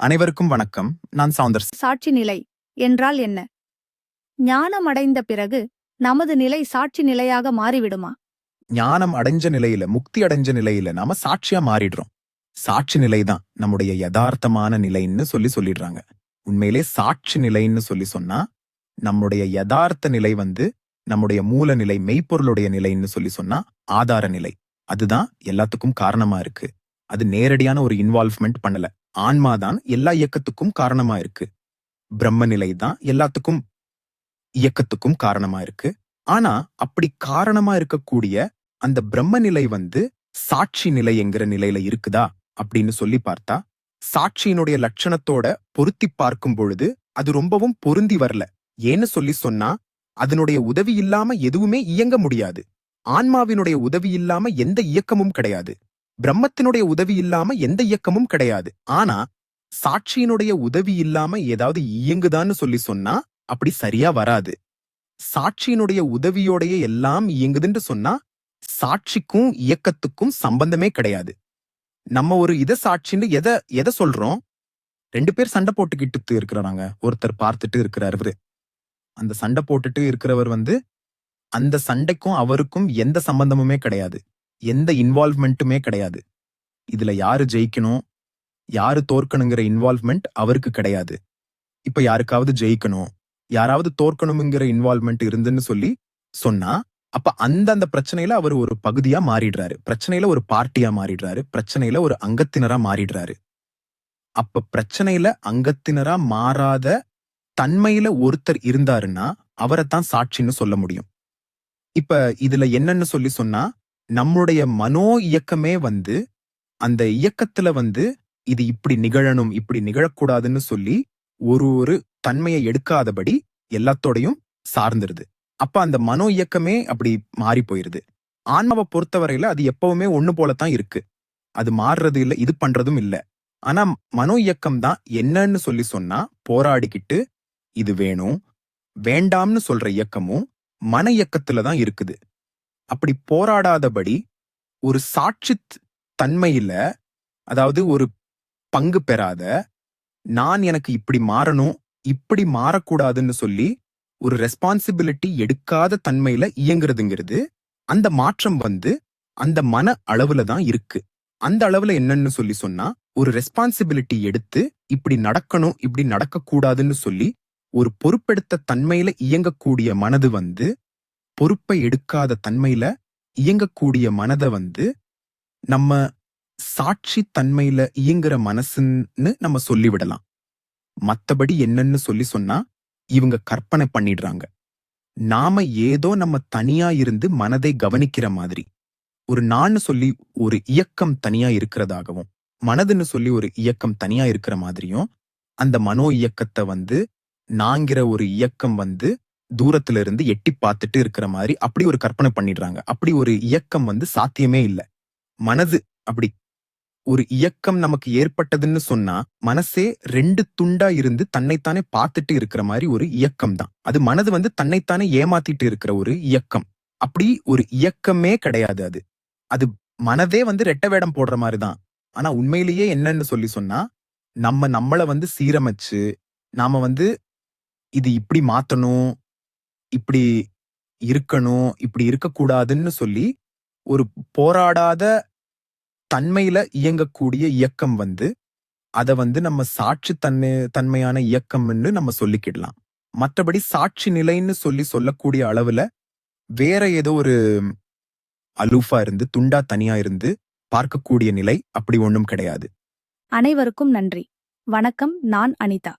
அனைவருக்கும் வணக்கம். நான் சவுந்தர் சாட்சி நிலை என்றால் என்ன? ஞானம் அடைந்த பிறகு நமது நிலை சாட்சி நிலையாக மாறிவிடுமா? ஞானம் அடைஞ்ச நிலையில முக்தி அடைஞ்ச நிலையில நாம சாட்சியா மாறிடுறோம். சாட்சி நிலைதான். நம்முடைய யதார்த்தமான நிலைன்னு சொல்லி சொல்லிடுறாங்க. உண்மையிலே சாட்சி நிலைன்னு சொல்லி சொன்னா நம்முடைய யதார்த்த நிலை வந்து நம்முடைய மூல நிலை மெய்ப்பொருளுடைய நிலைன்னு சொல்லி சொன்னா ஆதார நிலை. அதுதான் எல்லாத்துக்கும் காரணமா இருக்கு. அது நேரடியான ஒரு இன்வால்வ்மெண்ட் பண்ணல. ஆன்மாதான் எல்லா இயக்கத்துக்கும் காரணமா இருக்கு பிரம்ம நிலை தான் எல்லாத்துக்கும் இயக்கத்துக்கும் காரணமா இருக்கு ஆனா அப்படி காரணமா இருக்கக்கூடிய அந்த பிரம்ம நிலை வந்து சாட்சி நிலை என்கிற நிலையில இருக்குதா அப்படின்னு சொல்லி பார்த்தா சாட்சியினுடைய லட்சணத்தோட பொருத்தி பார்க்கும் பொழுது அது ரொம்பவும் பொருந்தி வரல. ஏன்னு சொல்லி சொன்னா அதனுடைய உதவி இல்லாம எதுவுமே இயங்க முடியாது. ஆன்மாவினுடைய உதவி இல்லாம எந்த இயக்கமும் கிடையாது. பிரம்மத்தினுடைய உதவி இல்லாம எந்த இயக்கமும் கிடையாது. ஆனா சாட்சியினுடைய உதவி இல்லாம ஏதாவது இயங்குதான்னு சொல்லி சொன்னா அப்படி சரியா வராது. சாட்சியினுடைய உதவியோடைய எல்லாம் இயங்குதுன்னு சொன்னா சாட்சிக்கும் இயக்கத்துக்கும் சம்பந்தமே கிடையாது. நம்ம ஒரு இத சாட்சின்னு எதை எதை சொல்றோம்? ரெண்டு பேர் சண்டை போட்டுக்கிட்டு இருக்கிறாங்க. ஒருத்தர் பார்த்துட்டு இருக்கிறாரு இவரு. அந்த சண்டை போட்டுட்டு இருக்கிறவர் வந்து அந்த சண்டைக்கும் அவருக்கும் எந்த சம்பந்தமுமே கிடையாது. எந்த இன்வால்வ்மெண்ட்டுமே கிடையாது. இதுல யாரு ஜெயிக்கணும் யாரு தோற்கணுங்கிற இன்வால்வ்மெண்ட் அவருக்கு கிடையாது. இப்ப யாருக்காவது ஜெயிக்கணும் யாராவது தோற்கணுங்கிற இன்வால்வ்மெண்ட் இருந்துன்னு சொல்லி சொன்னா அப்ப அந்தந்த பிரச்சனையில அவர் ஒரு பகுதியா மாறிடுறாரு. பிரச்சனையில ஒரு பார்ட்டியா மாறிடுறாரு. பிரச்சனையில ஒரு அங்கத்தினரா மாறிடுறாரு. அப்ப பிரச்சனையில அங்கத்தினரா மாறாத தன்மையில ஒருத்தர் இருந்தாருன்னா அவரை தான் சாட்சின்னு சொல்ல முடியும். இப்ப இதுல என்னன்னு சொல்லி சொன்னா நம்முடைய மனோ இயக்கமே வந்து அந்த இயக்கத்துல வந்து இது இப்படி நிகழணும் இப்படி நிகழக்கூடாதுன்னு சொல்லி ஒரு ஒரு தன்மையை எடுக்காதபடி எல்லாத்தோடையும் சார்ந்துருது. அப்ப அந்த மனோ இயக்கமே அப்படி மாறி போயிருது. ஆன்மாவை பொறுத்தவரையில அது எப்பவுமே ஒண்ணு போலத்தான் இருக்கு. அது மாறுறது இல்ல இது பண்றதும் இல்ல. ஆனா மனோ இயக்கம் தான் என்னன்னு சொல்லி சொன்னா போராடிக்கிட்டு இது வேணும் வேண்டாம்னு சொல்ற இயக்கமும் மன இயக்கத்துல தான் இருக்குது. அப்படி போராடாதபடி ஒரு சாட்சி தன்மையில அதாவது ஒரு பங்கு பெறாத நான் எனக்கு இப்படி மாறணும் இப்படி மாறக்கூடாதுன்னு சொல்லி ஒரு ரெஸ்பான்சிபிலிட்டி எடுக்காத தன்மையில இயங்குறதுங்கிறது அந்த மாற்றம் வந்து அந்த மன அளவுல தான் இருக்கு. அந்த அளவுல என்னன்னு சொல்லி சொன்னா ஒரு ரெஸ்பான்சிபிலிட்டி எடுத்து இப்படி நடக்கணும் இப்படி நடக்கக்கூடாதுன்னு சொல்லி ஒரு பொறுப்பெடுத்த தன்மையில இயங்கக்கூடிய மனது வந்து பொறுப்பை எடுக்காத தன்மையில இயங்கக்கூடிய மனதை வந்து நம்ம சாட்சி தன்மையில இயங்குற மனசுன்னு நம்ம சொல்லிவிடலாம். மத்தபடி என்னன்னு சொல்லி சொன்னா இவங்க கற்பனை பண்ணிடுறாங்க. நாம ஏதோ நம்ம தனியா இருந்து மனதை கவனிக்கிற மாதிரி. ஒரு நான் சொல்லி ஒரு இயக்கம் தனியா இருக்கிறதாகவும் மனதுன்னு சொல்லி ஒரு இயக்கம் தனியா இருக்கிற மாதிரியும் அந்த மனோ இயக்கத்தை வந்து நாங்கிற ஒரு இயக்கம் வந்து தூரத்துல இருந்து எட்டி பார்த்துட்டு இருக்கிற மாதிரி அப்படி ஒரு கற்பனை பண்ணிடுறாங்க. அப்படி ஒரு இயக்கம் வந்து சாத்தியமே இல்ல. மனது அப்படி ஒரு இயக்கம் நமக்கு ஏற்பட்டதுன்னு சொன்னா மனசே ரெண்டு துண்டா இருந்து தன்னைத்தானே பார்த்துட்டு இருக்கிற மாதிரி ஒரு இயக்கம் தான். அது மனது வந்து தன்னைத்தானே ஏமாத்திட்டு இருக்கிற ஒரு இயக்கம். அப்படி ஒரு இயக்கமே கிடையாது அது. அது மனதே வந்து ரெட்ட வேடம் போடுற மாதிரி தான். ஆனா உண்மையிலேயே என்னன்னு சொல்லி சொன்னா நம்ம நம்மளை வந்து சீரமைச்சு நாம வந்து இது இப்படி மாத்தணும் இப்படி இருக்கணும் இப்படி இருக்கக்கூடாதுன்னு சொல்லி ஒரு போராடாத தன்மையில இயங்கக்கூடிய இயக்கம் வந்து அத வந்து நம்ம சாட்சி தன்மை தன்மையான இயக்கம்னு நம்ம சொல்லிக்கிடலாம். மற்றபடி சாட்சி நிலைன்னு சொல்லி சொல்லக்கூடிய அளவுல வேற ஏதோ ஒரு அலூஃபா இருந்து துண்டா தனியா இருந்து பார்க்கக்கூடிய நிலை அப்படி ஒண்ணும் கிடையாது. அனைவருக்கும் நன்றி. வணக்கம் நான் அனிதா.